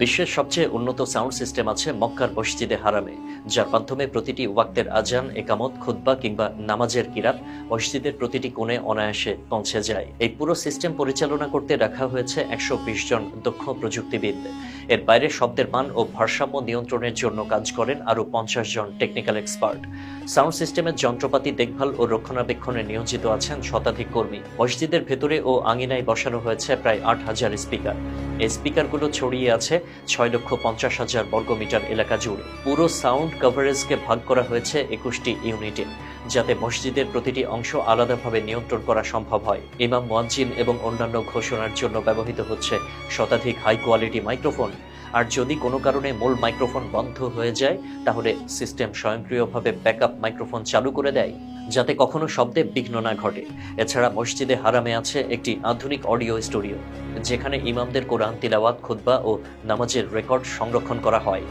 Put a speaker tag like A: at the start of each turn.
A: বিশ্বের সবচেয়ে উন্নত সাউন্ড সিস্টেম আছে মক্কার মসজিদে হারামে, যার মাধ্যমে প্রতিটি ওয়াক্তের আজান, একামত খুদ্া কিংবা নামাজের কিরাত মসজিদের প্রতিটি কোণে অনায়াসে পৌঁছে যায়। এই পুরো সিস্টেম পরিচালনা করতে রাখা হয়েছে একশো বিশ জন দক্ষ প্রযুক্তিবিদ। এর বাইরে শব্দের মান ও ভারসাম্য নিয়ন্ত্রণের জন্য কাজ করেন আরও পঞ্চাশ জন টেকনিক্যাল এক্সপার্ট সাউন্ড সিস্টেমের যন্ত্রপাতি, দেখভাল ও রক্ষণাবেক্ষণে নিয়োজিত আছেন শতাধিক কর্মী। মসজিদের ভেতরে ও আঙিনায় বসানো হয়েছে প্রায় আট হাজার স্পিকার এই স্পিকারগুলো ছড়িয়ে আছে ছয় লক্ষ পঞ্চাশ হাজার বর্গমিটার এলাকা জুড়ে। পুরো সাউন্ড কভারেজকে ভাগ করা হয়েছে একুশটি ইউনিটে, যাতে মসজিদের প্রতিটি অংশ আলাদাভাবে নিয়ন্ত্রণ করা সম্ভব হয়। ইমাম, মুয়াজ্জিন এবং অন্যান্য ঘোষণার জন্য ব্যবহৃত হচ্ছে শতাধিক হাই কোয়ালিটি মাইক্রোফোন আর যদি কোনো কারণে মূল মাইক্রোফোন বন্ধ হয়ে যায়, তাহলে সিস্টেম স্বয়ংক্রিয়ভাবে ব্যাকআপ মাইক্রোফোন চালু করে দেয়, যাতে কখনো শব্দে বিঘ্ন না ঘটে। এছাড়া মসজিদে হারামে আছে একটি আধুনিক অডিও স্টুডিও, যেখানে ইমামদের কোরআন তিলাওয়াত খুদ্া ও নামাজের রেকর্ড সংরক্ষণ করা হয়।